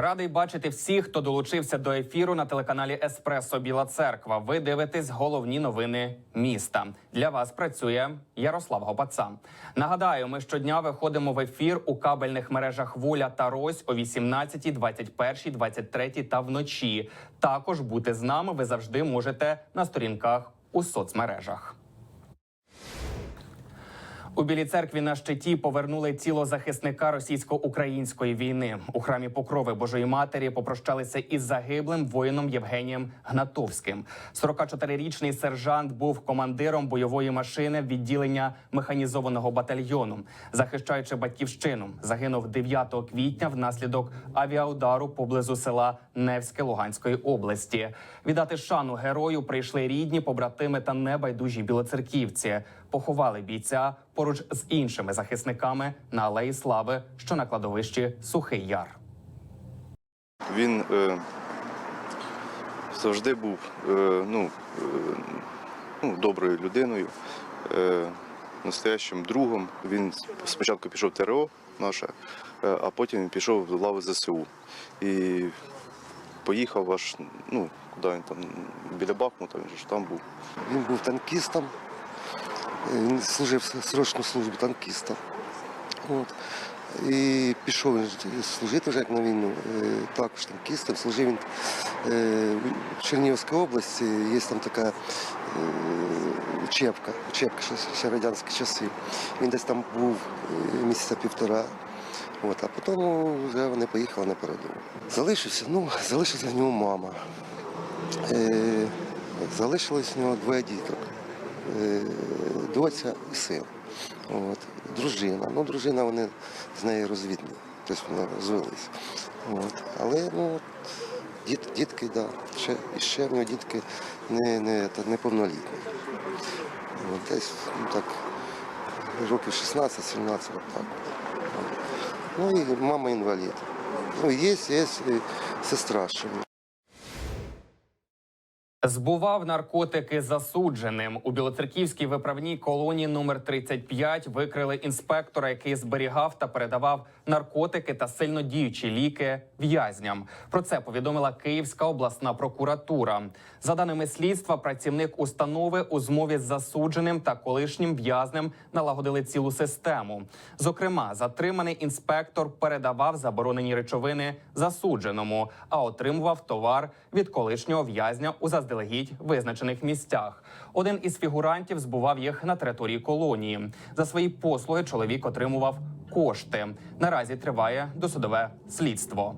Радий бачити всіх, хто долучився до ефіру на телеканалі Еспресо Біла Церква. Ви дивитесь головні новини міста. Для вас працює Ярослав Гопаца. Нагадаю, ми щодня виходимо в ефір у кабельних мережах Воля та Рось о 18, 21, 23 та вночі. Також бути з нами ви завжди можете на сторінках у соцмережах. У Білій церкві на щиті повернули тіло захисника російсько-української війни. У храмі Покрови Божої Матері попрощалися із загиблим воїном Євгенієм Гнатовським. 44-річний сержант був командиром бойової машини відділення механізованого батальйону. Захищаючи батьківщину, загинув 9 квітня внаслідок авіаудару поблизу села Невське Луганської області. Віддати шану герою прийшли рідні, побратими та небайдужі білоцерківці. Поховали бійця поруч з іншими захисниками на алеї слави, що на кладовищі Сухий Яр. Він е, завжди був е, ну, е, ну, доброю людиною, е, настоящим другом. Він спочатку пішов в ТРО наше, е, а потім він пішов в лави ЗСУ. І поїхав аж, ну, куди він там, біля Бахмута, він ж там був. Він був танкістом, служив срочну службу танкіста. От. І пішов служити вже на війну, е, також танкістом. Служив він е, в Чернігівській області, є там така е, учебка, учебка ще, радянські часи. Він десь там був е, місяця півтора. От, а потім вже вони поїхали на передову. Залишився, ну, залишилася в нього мама. Е, залишилось в нього двоє діток. Е, доця і син. От. Дружина. Ну, дружина, вони з нею розвідні, тобто вони розвились. От. Але ну, діт, дітки, да, ще, ще в нього дітки не, не, та, неповнолітні. От, десь ну, так, років 16-17, от так. Ну і мама інвалід. Ну, є, є сестра ще. Збував наркотики засудженим у білоцерківській виправній колонії номер 35 Викрили інспектора, який зберігав та передавав наркотики та сильнодіючі ліки в'язням. Про це повідомила Київська обласна прокуратура. За даними слідства, працівник установи у змові з засудженим та колишнім в'язнем налагодили цілу систему. Зокрема, затриманий інспектор передавав заборонені речовини засудженому, а отримував товар від колишнього в'язня у заздалегідь визначених місцях. Один із фігурантів збував їх на території колонії. За свої послуги чоловік отримував кошти. Наразі триває досудове слідство.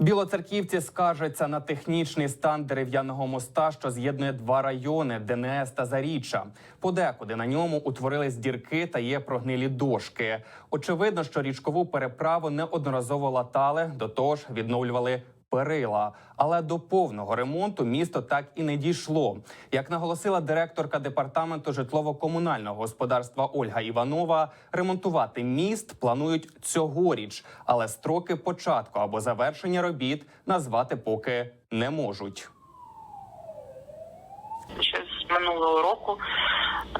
Білоцерківці скаржаться на технічний стан дерев'яного моста, що з'єднує два райони ДНС та Заріччя. Подекуди на ньому утворились дірки та є прогнилі дошки. Очевидно, що річкову переправу неодноразово латали, до того ж відновлювали. Перила, але до повного ремонту місто так і не дійшло. Як наголосила директорка департаменту житлово-комунального господарства Ольга Іванова, ремонтувати міст планують цьогоріч, але строки початку або завершення робіт назвати поки не можуть. ще з минулого року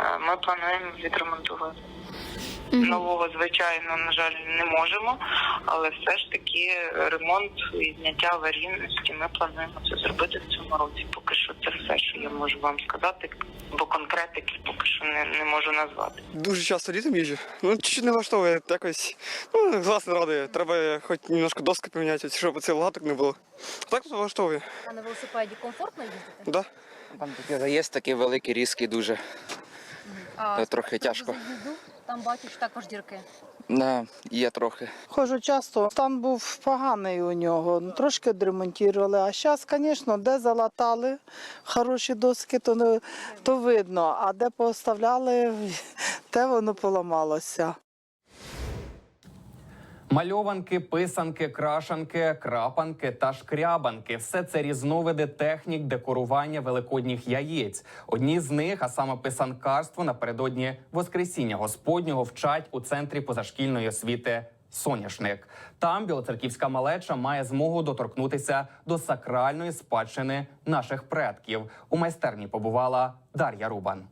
е, ми плануємо відремонтувати. Нового, звичайно, на жаль, не можемо, але все ж таки ремонт і зняття аварійності ми плануємо це зробити в цьому році. Поки що це все, що я можу вам сказати, бо конкретики поки що не, не можу назвати. Дуже часто літом їжджу. Ну, чуть-чуть не влаштовує якось. Ну, глаз не радує. Треба хоч немножко доски поміняти, щоб цей лагаток не було. Так то влаштовує. А на велосипеді комфортно їздити? Да. Там такі заїзд такий великий, різкий дуже. А Та трохи тяжко. заїзду, Там бачиш також дірки. Не, є трохи. Хожу часто. Стан був поганий у нього. ну, Трошки відремонтували. А зараз, звісно, де залатали хороші доски, то, не- то видно. А де поставляли, те воно поламалося. Мальованки, писанки, крашанки, крапанки та шкрябанки все це різновиди технік декорування великодніх яєць. Одні з них, а саме писанкарство, напередодні Воскресіння Господнього вчать у центрі позашкільної освіти. Соняшник там білоцерківська малеча має змогу доторкнутися до сакральної спадщини наших предків. У майстерні побувала Дар'я Рубан.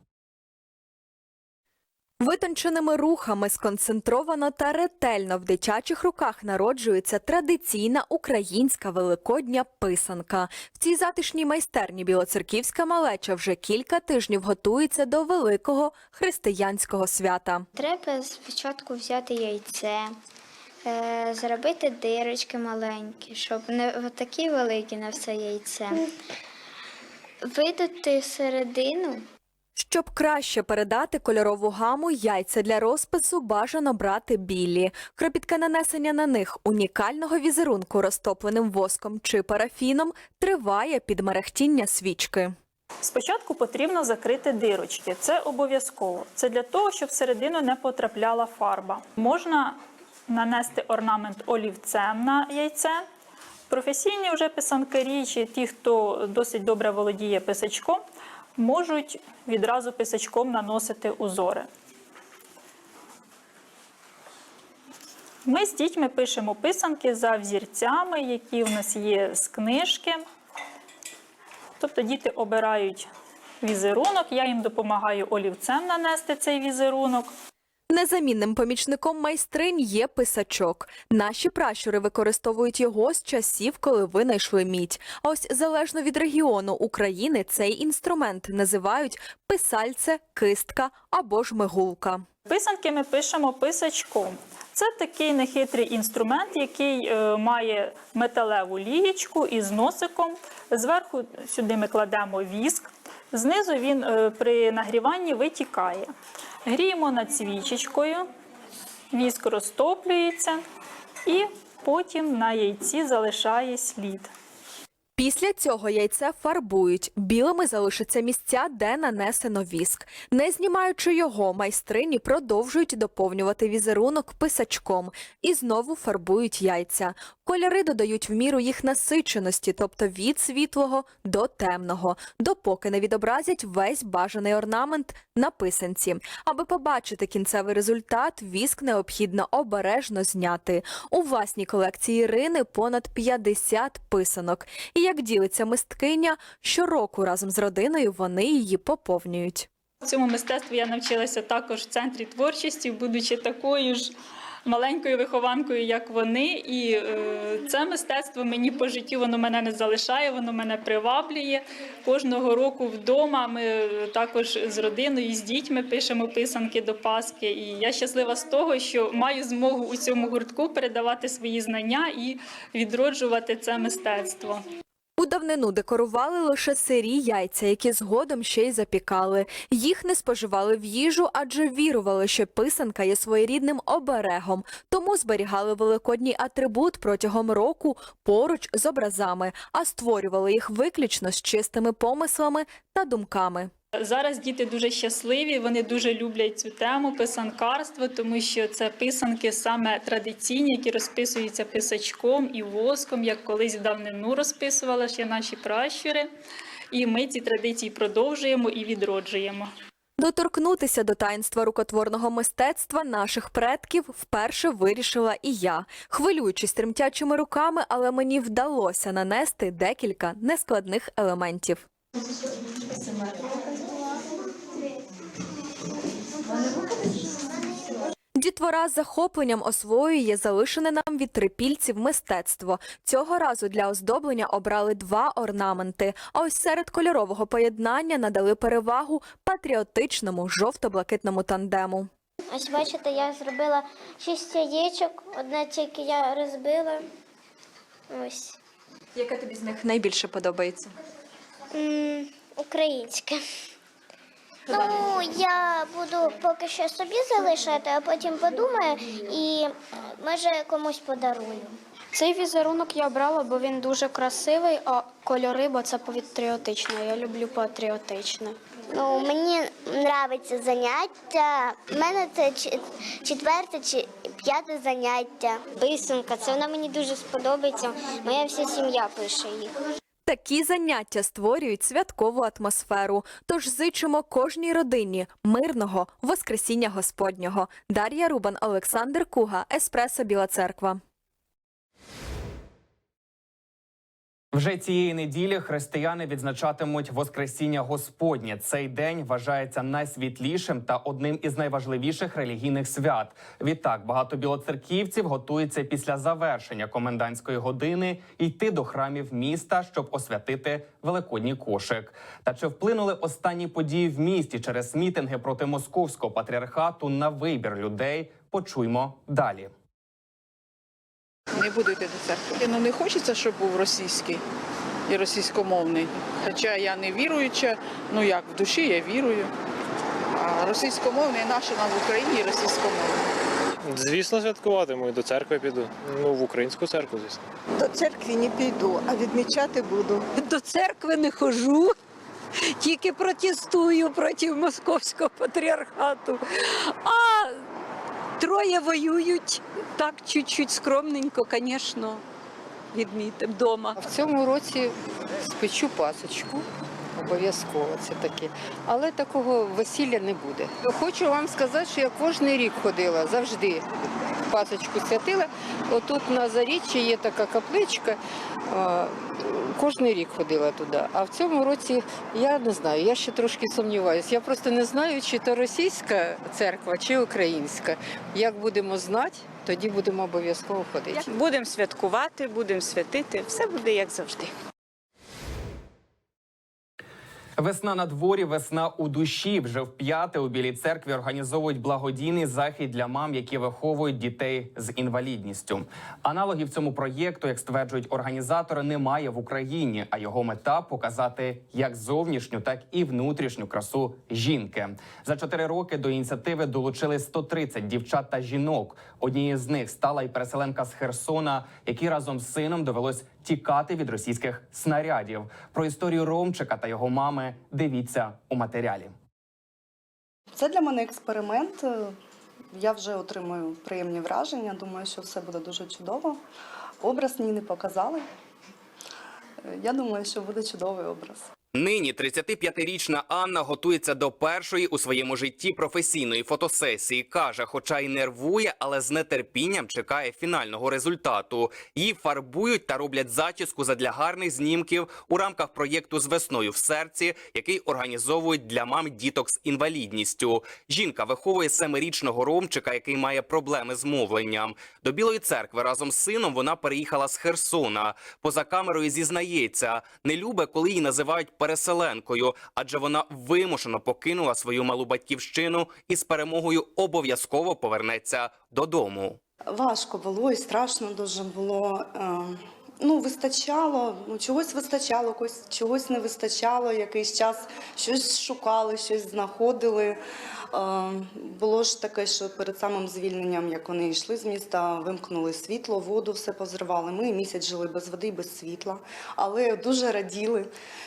Витонченими рухами сконцентровано та ретельно в дитячих руках народжується традиційна українська великодня писанка. В цій затишній майстерні білоцерківська малеча вже кілька тижнів готується до великого християнського свята. Треба спочатку взяти яйце, е, зробити дирочки маленькі, щоб не такі великі на все яйце. Видати середину Щоб краще передати кольорову гаму, яйця для розпису бажано брати білі. Кропітке нанесення на них унікального візерунку розтопленим воском чи парафіном триває під мерехтіння свічки. Спочатку потрібно закрити дирочки. Це обов'язково. Це для того, щоб всередину не потрапляла фарба. Можна нанести орнамент олівцем на яйце. Професійні вже писанкарі чи ті, хто досить добре володіє писачком, можуть відразу писачком наносити узори. Ми з дітьми пишемо писанки за взірцями, які у нас є з книжки. Тобто діти обирають візерунок, я їм допомагаю олівцем нанести цей візерунок. Незамінним помічником майстринь є писачок. Наші пращури використовують його з часів, коли винайшли мідь. А ось залежно від регіону України цей інструмент називають писальце, кистка або ж мигулка. Писанки ми пишемо писачком. Це такий нехитрий інструмент, який е, має металеву лієчку із носиком. Зверху сюди ми кладемо віск. Знизу він е, при нагріванні витікає. Гріємо над свічечкою, віск розтоплюється і потім на яйці залишає слід. Після цього яйце фарбують. Білими залишаться місця, де нанесено віск. Не знімаючи його, майстрині продовжують доповнювати візерунок писачком і знову фарбують яйця. Кольори додають в міру їх насиченості, тобто від світлого до темного, допоки не відобразять весь бажаний орнамент на писанці. Аби побачити кінцевий результат, віск необхідно обережно зняти. У власній колекції Ірини понад 50 писанок. І як ділиться мисткиня, щороку разом з родиною вони її поповнюють. Цьому мистецтву я навчилася також в центрі творчості, будучи такою ж маленькою вихованкою, як вони. І е, це мистецтво мені по життю воно мене не залишає, воно мене приваблює. Кожного року вдома ми також з родиною, з дітьми пишемо писанки до Пасхи. І я щаслива з того, що маю змогу у цьому гуртку передавати свої знання і відроджувати це мистецтво. У давнину декорували лише сирі яйця, які згодом ще й запікали. Їх не споживали в їжу, адже вірували, що писанка є своєрідним оберегом, тому зберігали великодній атрибут протягом року поруч з образами, а створювали їх виключно з чистими помислами та думками. Зараз діти дуже щасливі, вони дуже люблять цю тему писанкарство, тому що це писанки саме традиційні, які розписуються писачком і воском, як колись в давнину розписували ще наші пращури. І ми ці традиції продовжуємо і відроджуємо. Доторкнутися до таїнства рукотворного мистецтва наших предків вперше вирішила і я, хвилюючись тремтячими руками, але мені вдалося нанести декілька нескладних елементів. Дітвора з захопленням освоює залишене нам від трипільців мистецтво. Цього разу для оздоблення обрали два орнаменти. А ось серед кольорового поєднання надали перевагу патріотичному жовто-блакитному тандему. Ось бачите, я зробила шість яєчок, одне тільки я розбила. Ось. Яке тобі з них найбільше подобається? М, Українське. Ну, я буду поки що собі залишати, а потім подумаю і може комусь подарую. Цей візерунок я обрала, бо він дуже красивий, а кольори, бо це патріотично. Я люблю патріотичне. Ну, мені подобається заняття. У мене це четверте чи п'яте заняття. Писанка, це вона мені дуже сподобається. Моя вся сім'я пише їх. Такі заняття створюють святкову атмосферу. Тож зичимо кожній родині мирного Воскресіння Господнього. Дар'я Рубан, Олександр Куга, Еспресо Біла Церква. Вже цієї неділі християни відзначатимуть Воскресіння Господнє. Цей день вважається найсвітлішим та одним із найважливіших релігійних свят. Відтак багато білоцерківців готуються після завершення комендантської години йти до храмів міста, щоб освятити великодній кошик. Та чи вплинули останні події в місті через мітинги проти московського патріархату на вибір людей? Почуймо далі. Не буду йти до церкви. Ну не хочеться, щоб був російський і російськомовний. Хоча я не віруюча, ну як в душі я вірую. А російськомовний наше нам в Україні і російськомовний. Звісно, святкуватиму і до церкви піду. Ну, в українську церкву, звісно. До церкви не піду, а відмічати буду. До церкви не хожу, тільки протестую проти московського патріархату. А троє воюють так чуть-чуть скромненько, звісно, відмітимо вдома. В цьому році спечу пасочку. Обов'язково це таке. Але такого весілля не буде. Хочу вам сказати, що я кожен рік ходила, завжди пасочку святила. Отут на Заріччі є така капличка. Кожен рік ходила туди. А в цьому році я не знаю, я ще трошки сумніваюся. Я просто не знаю, чи то російська церква, чи українська. Як будемо знати, тоді будемо обов'язково ходити. Будемо святкувати, будемо святити, все буде як завжди. Весна на дворі, весна у душі. Вже в п'яте у білій церкві організовують благодійний захід для мам, які виховують дітей з інвалідністю. Аналогів цьому проєкту, як стверджують організатори, немає в Україні. А його мета показати як зовнішню, так і внутрішню красу жінки. За чотири роки до ініціативи долучили 130 дівчат та жінок. Однією з них стала і переселенка з Херсона, якій разом з сином довелось тікати від російських снарядів. Про історію Ромчика та його мами дивіться у матеріалі. Це для мене експеримент. Я вже отримую приємні враження. Думаю, що все буде дуже чудово. Образ мені не показали. Я думаю, що буде чудовий образ. Нині 35-річна Анна готується до першої у своєму житті професійної фотосесії. каже, хоча й нервує, але з нетерпінням чекає фінального результату. Її фарбують та роблять зачіску задля гарних знімків у рамках проєкту з весною в серці, який організовують для мам діток з інвалідністю. Жінка виховує семирічного ромчика, який має проблеми з мовленням. До Білої церкви разом з сином вона переїхала з Херсона. Поза камерою зізнається, не любе, коли її називають переселенкою, адже вона вимушено покинула свою малу батьківщину і з перемогою обов'язково повернеться додому. Важко було і страшно дуже було. Ну, вистачало, ну, чогось вистачало, чогось не вистачало. Якийсь час щось шукали, щось знаходили. Е, Було ж таке, що перед самим звільненням, як вони йшли з міста, вимкнули світло, воду, все позривали. Ми місяць жили без води, без світла. Але дуже раділи,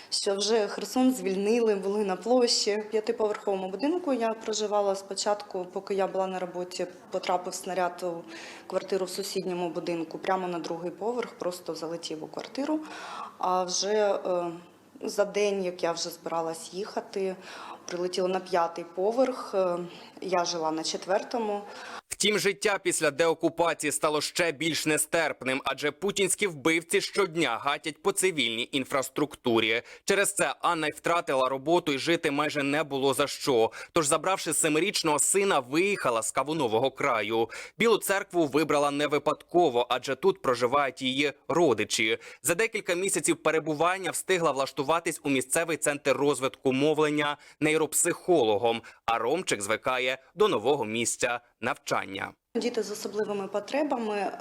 що вже Херсон звільнили, були на площі. В п'ятиповерховому будинку я проживала спочатку, поки я була на роботі, потрапив снаряд у квартиру в сусідньому будинку, прямо на другий поверх, просто залетів у квартиру. А вже е, за день, як я вже збиралась їхати, прилетіло на п'ятий поверх. е, Я жила на четвертому. Втім, життя після деокупації стало ще більш нестерпним, адже путінські вбивці щодня гатять по цивільній інфраструктурі. Через це Анна й втратила роботу і жити майже не було за що. Тож, забравши семирічного сина, виїхала з Кавунового краю. Білу церкву вибрала не випадково, адже тут проживають її родичі. За декілька місяців перебування встигла влаштуватись у місцевий центр розвитку мовлення нейропсихологом. А Ромчик звикає до нового місця навчання. Діти з особливими потребами е,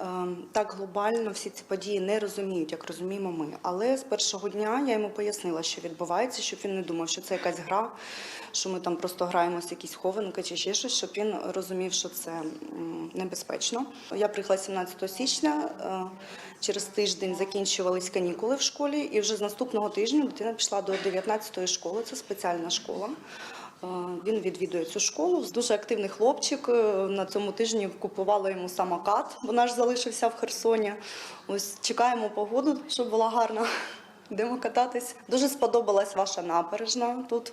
так глобально всі ці події не розуміють, як розуміємо ми. Але з першого дня я йому пояснила, що відбувається, щоб він не думав, що це якась гра, що ми там просто граємося якісь хованки чи ще щось, щоб він розумів, що це небезпечно. Я приїхала 17 січня. е, Через тиждень закінчувались канікули в школі, і вже з наступного тижня дитина пішла до 19-ї школи. Це спеціальна школа. Він відвідує цю школу. Дуже активний хлопчик. Е, На цьому тижні купувала йому самокат, бо наш залишився в Херсоні. Ось чекаємо погоду, щоб була гарна. Йдемо кататись. Дуже сподобалась ваша набережна тут.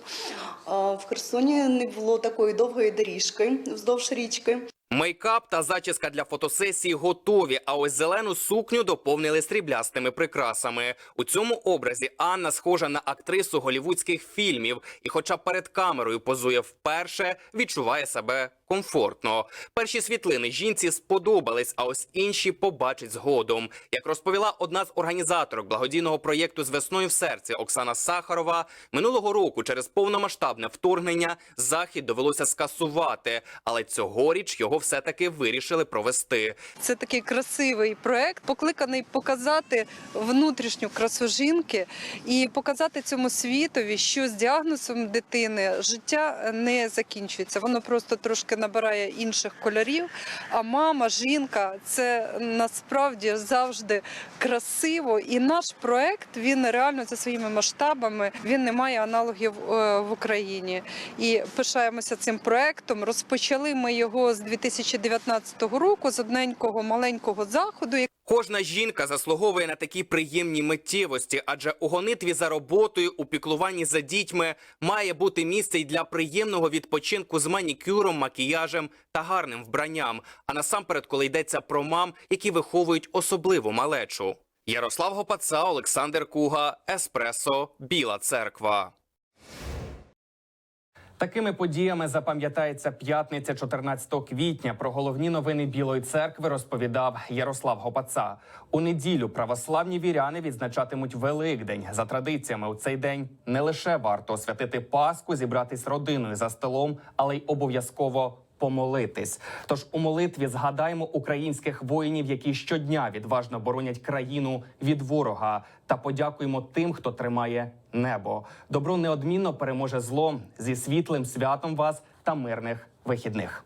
В Херсоні не було такої довгої доріжки вздовж річки. Мейкап та зачіска для фотосесії готові. А ось зелену сукню доповнили сріблястими прикрасами. У цьому образі Анна схожа на актрису голівудських фільмів, і, хоча перед камерою позує вперше, відчуває себе комфортно. Перші світлини жінці сподобались, а ось інші побачить згодом. Як розповіла одна з організаторок благодійного проєкту з весною в серці Оксана Сахарова, минулого року через повномасштабне вторгнення захід довелося скасувати, але цьогоріч його все-таки вирішили провести. Це такий красивий проект, покликаний показати внутрішню красу жінки і показати цьому світові, що з діагнозом дитини життя не закінчується. Воно просто трошки набирає інших кольорів. А мама, жінка це насправді завжди красиво. І наш проект він реально за своїми масштабами він не має аналогів е, в Україні. І пишаємося цим проектом. Розпочали ми його з 2019 року з одненького маленького заходу. Кожна жінка заслуговує на такі приємні миттєвості, адже у гонитві за роботою, у піклуванні за дітьми має бути місце й для приємного відпочинку з манікюром, макіяжем та гарним вбранням. А насамперед, коли йдеться про мам, які виховують особливу малечу. Ярослав Гопаца, Олександр Куга, Еспресо, Біла Церква. Такими подіями запам'ятається п'ятниця 14 квітня. Про головні новини Білої церкви розповідав Ярослав Гопаца. У неділю православні віряни відзначатимуть Великдень. За традиціями у цей день не лише варто освятити Пасху, зібратись родиною за столом, але й обов'язково помолитись. Тож у молитві згадаймо українських воїнів, які щодня відважно боронять країну від ворога, та подякуємо тим, хто тримає небо. Добро неодмінно переможе зло зі світлим святом вас та мирних вихідних.